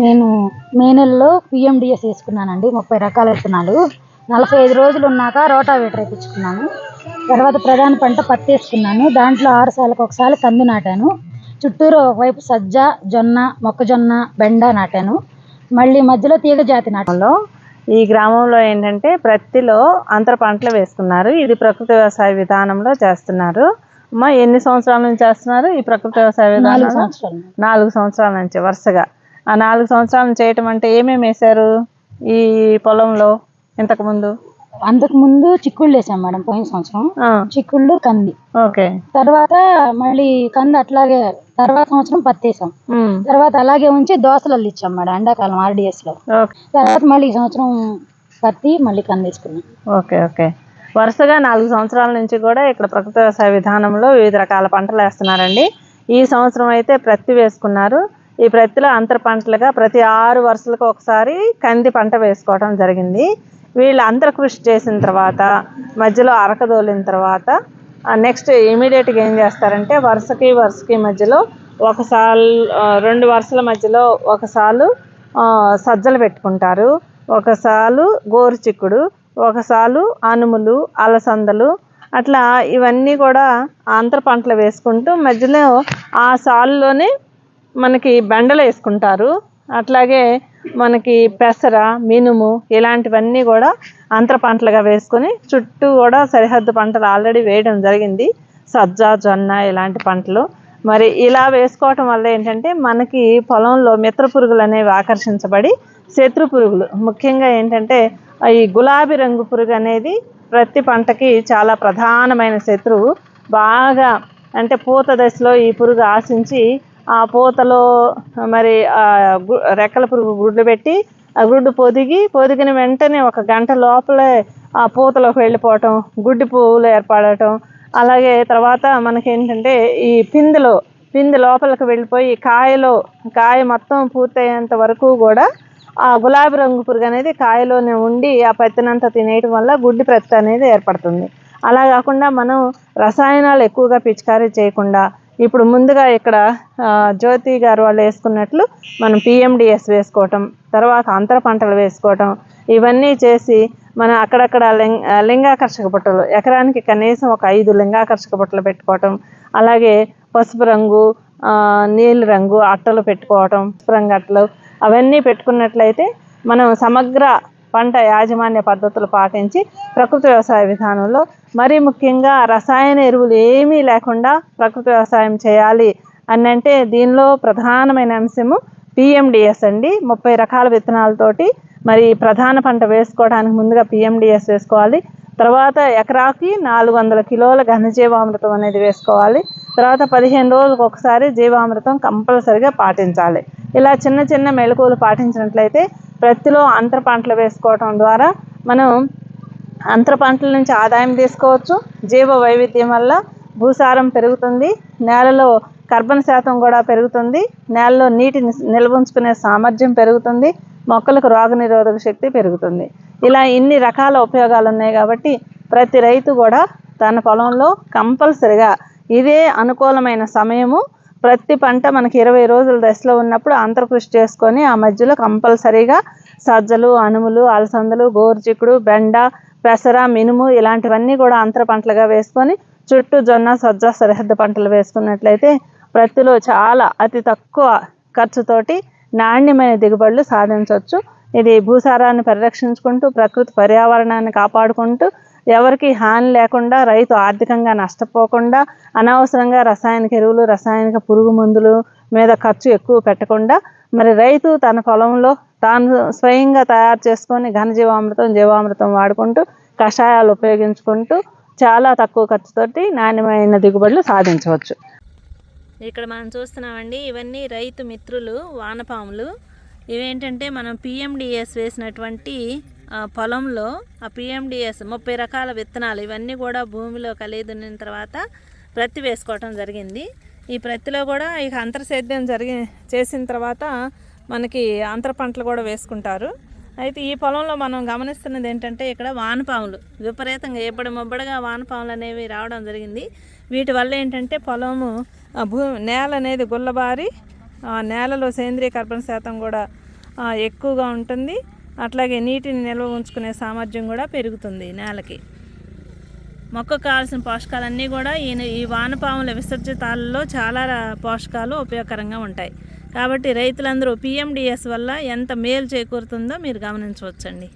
నేను మే నెలలో పిఎండిఎస్ వేసుకున్నానండి. ముప్పై రకాల విత్తనాలు. నలభై ఐదు రోజులు ఉన్నాక రోటావేటర్ వేయించుకున్నాను. తర్వాత ప్రధాన పంట పత్తి వేసుకున్నాను. దాంట్లో ఆరు సార్లకు ఒకసారి కంది నాటాను. చుట్టూరు ఒకవైపు సజ్జ జొన్న మొక్కజొన్న బెండ నాటాను. మళ్ళీ మధ్యలో తీగ జాతి నాటాను గ్రామంలో ఈ గ్రామంలో ఏంటంటే ప్రత్తిలో అంతర పంటలు వేస్తున్నారు ఇది ప్రకృతి వ్యవసాయ విధానంలో చేస్తున్నారు. అమ్మా ఎన్ని సంవత్సరాల నుంచి చేస్తున్నారు ఈ ప్రకృతి వ్యవసాయ విధానం నాలుగు సంవత్సరాల నుంచి వరుసగా. ఆ నాలుగు సంవత్సరాల చేయటం అంటే ఏమేమి వేశారు ఈ పొలంలో ఇంతకు ముందు అంతకు ముందు చిక్కుళ్ళు వేసాం మేడం పోయిన సంవత్సరం. చిక్కుళ్ళు కంది. ఓకే. తర్వాత మళ్ళీ కంది అట్లాగే తర్వాత సంవత్సరం పత్తి వేసాం. తర్వాత అలాగే ఉంచి దోసలు ఇచ్చాం మేడం ఎండాకాలం ఆర్డిఎస్లో తర్వాత మళ్ళీ ఈ సంవత్సరం పత్తి మళ్ళీ కంది వేసుకున్నాం. Okay okay. వరుసగా నాలుగు సంవత్సరాల నుంచి కూడా ఇక్కడ ప్రకృతి వ్యవసాయ విధానంలో వివిధ రకాల పంటలు వేస్తున్నారండి. ఈ సంవత్సరం అయితే ప్రత్తి వేసుకున్నారు. ఈ ప్రత్తిలో అంతర పంటలుగా ప్రతి ఆరు వరుసలకు ఒకసారి కంది పంట వేసుకోవడం జరిగింది. వీళ్ళు అంతర కృషి చేసిన తర్వాత మధ్యలో అరకదోలిన తర్వాత నెక్స్ట్ ఇమీడియట్గా ఏం చేస్తారంటే వరుసకి వరుసకి మధ్యలో ఒకసారి రెండు వరుసల మధ్యలో ఒకసాలు సజ్జలు పెట్టుకుంటారు. ఒకసాలు గోరు చిక్కుడు ఒకసాలు అనుములు అలసందలు అట్లా ఇవన్నీ కూడా అంతర పంటలు వేసుకుంటూ మధ్యలో ఆ సాల్లోనే మనకి బెండలు వేసుకుంటారు. అట్లాగే మనకి పెసర మినుము ఇలాంటివన్నీ కూడా అంతర పంటలుగా వేసుకొని చుట్టూ కూడా సరిహద్దు పంటలు ఆల్రెడీ వేయడం జరిగింది. సజ్జ జొన్న ఇలాంటి పంటలు. మరి ఇలా వేసుకోవటం వల్ల ఏంటంటే మనకి పొలంలో మిత్ర పురుగులు అనేవి ఆకర్షించబడి శత్రు పురుగులు. ముఖ్యంగా ఏంటంటే ఈ గులాబీ రంగు పురుగు అనేది ప్రతి పంటకి చాలా ప్రధానమైన శత్రువు. బాగా అంటే పూత దశలో ఈ పురుగు ఆశించి ఆ పూతలో మరి ఆ గు- రెక్కల పురుగు గుడ్లు పెట్టి ఆ గుడ్డు పొదిగి పొదిగిన వెంటనే ఒక గంట లోపలే ఆ పూతలోకి వెళ్ళిపోవటం గుడ్డి పువ్వులు ఏర్పడటం. అలాగే తర్వాత మనకి ఏంటంటే ఈ పిందెలో పిందె లోపలికి వెళ్ళిపోయి కాయలో కాయ మొత్తం పూర్తయ్యేంత వరకు కూడా ఆ గులాబీ రంగు పురుగు అనేది కాయలోనే ఉండి ఆ పత్తినంతా తినేయటం వల్ల గుడ్డి ప్రత్తి అనేది ఏర్పడుతుంది. అలా కాకుండా మనం రసాయనాలు ఎక్కువగా పిచికారీ చేయకుండా ఇప్పుడు ముందుగా ఇక్కడ జ్యోతి గారు వాళ్ళు వేసుకున్నట్లు మనం పిఎండిఎస్ వేసుకోవటం తర్వాత అంతర పంటలు వేసుకోవటం ఇవన్నీ చేసి మనం అక్కడక్కడ లింగ లింగాకర్షక బుట్టలు ఎకరానికి కనీసం ఒక ఐదు లింగాకర్షక బుట్టలు పెట్టుకోవటం అలాగే పసుపు రంగు నీలి రంగు అట్టలు పెట్టుకోవటం పసుపు రంగు అట్టలు అవన్నీ పెట్టుకున్నట్లయితే మనం సమగ్ర పంట యాజమాన్య పద్ధతులు పాటించి ప్రకృతి వ్యవసాయ విధానంలో మరీ ముఖ్యంగా రసాయన ఎరువులు ఏమీ లేకుండా ప్రకృతి వ్యవసాయం చేయాలి అని అంటే దీనిలో ప్రధానమైన అంశము పిఎండిఎస్ అండి. ముప్పై రకాల విత్తనాలతోటి మరి ప్రధాన పంట వేసుకోవడానికి ముందుగా పిఎండిఎస్ వేసుకోవాలి. తర్వాత ఎకరాకి నాలుగు వందల కిలోల ఘనజీవామృతం అనేది వేసుకోవాలి. తర్వాత పదిహేను రోజులకు ఒకసారి జీవామృతం కంపల్సరిగా పాటించాలి. ఇలా చిన్న చిన్న మెలకువలు పాటించినట్లయితే ప్రతిలో అంతర పంటలు వేసుకోవటం ద్వారా మనం అంతర పంటల నుంచి ఆదాయం తీసుకోవచ్చు. జీవ వైవిధ్యం వల్ల భూసారం పెరుగుతుంది. నేలలో కర్బన శాతం కూడా పెరుగుతుంది. నేలలో నీటిని నిల్వ ఉంచుకునే సామర్థ్యం పెరుగుతుంది. మొక్కలకు రోగనిరోధక శక్తి పెరుగుతుంది. ఇలా ఇన్ని రకాల ఉపయోగాలు ఉన్నాయి కాబట్టి ప్రతి రైతు కూడా తన పొలంలో కంపల్సరిగా ఇదే అనుకూలమైన సమయము ప్రతి పంట మనకి ఇరవై రోజుల దశలో ఉన్నప్పుడు అంతర్కృషి చేసుకొని ఆ మధ్యలో కంపల్సరీగా సజ్జలు అనుములు అలసందలు గోరుచిక్కుడు బెండ పెసర మినుము ఇలాంటివన్నీ కూడా అంతర పంటలుగా వేసుకొని చుట్టూ జొన్న సజ్జ సరిహద్దు పంటలు వేసుకున్నట్లయితే ప్రతిలో చాలా అతి తక్కువ ఖర్చుతోటి నాణ్యమైన దిగుబడులు సాధించవచ్చు. ఇది భూసారాన్ని పరిరక్షించుకుంటూ ప్రకృతి పర్యావరణాన్ని కాపాడుకుంటూ ఎవరికి హాని లేకుండా రైతు ఆర్థికంగా నష్టపోకుండా అనవసరంగా రసాయనిక ఎరువులు రసాయనిక పురుగు మందులు మీద ఖర్చు ఎక్కువ పెట్టకుండా మరి రైతు తన పొలంలో తాను స్వయంగా తయారు చేసుకొని ఘనజీవామృతం జీవామృతం వాడుకుంటూ కషాయాలు ఉపయోగించుకుంటూ చాలా తక్కువ ఖర్చుతోటి నాణ్యమైన దిగుబడులు సాధించవచ్చు. ఇక్కడ మనం చూస్తున్నామండి ఇవన్నీ రైతు మిత్రులు వానపాములు. ఇవేంటంటే మనం పిఎండిఎస్ వేసినటువంటి పొలంలో ఆ పిఎండిఎస్ ముప్పై రకాల విత్తనాలు ఇవన్నీ కూడా భూమిలో కలిగి తర్వాత ప్రత్తి వేసుకోవటం జరిగింది. ఈ ప్రత్తిలో కూడా ఇక అంతర సేద్యం జరిగి చేసిన తర్వాత మనకి అంతర పంటలు కూడా వేసుకుంటారు. అయితే ఈ పొలంలో మనం గమనిస్తున్నది ఏంటంటే ఇక్కడ వానపాములు విపరీతంగా ఎప్పటి మొబ్బడిగా వానపాములు అనేవి రావడం జరిగింది. వీటి వల్ల ఏంటంటే పొలము ఆ భూ నేల అనేది గుల్లబారి ఆ నేలలో సేంద్రియ కర్బన శాతం కూడా ఎక్కువగా ఉంటుంది. అట్లాగే నీటిని నిల్వ ఉంచుకునే సామర్థ్యం కూడా పెరుగుతుంది నేలకి. మొక్కకు కావాల్సిన పోషకాలన్నీ కూడా ఈ ఈ వానపాముల విసర్జితాలలో చాలా పోషకాలు ఉపయోగకరంగా ఉంటాయి. కాబట్టి రైతులందరూ పిఎండిఎస్ వల్ల ఎంత మేలు చేకూరుతుందో మీరు గమనించవచ్చండి.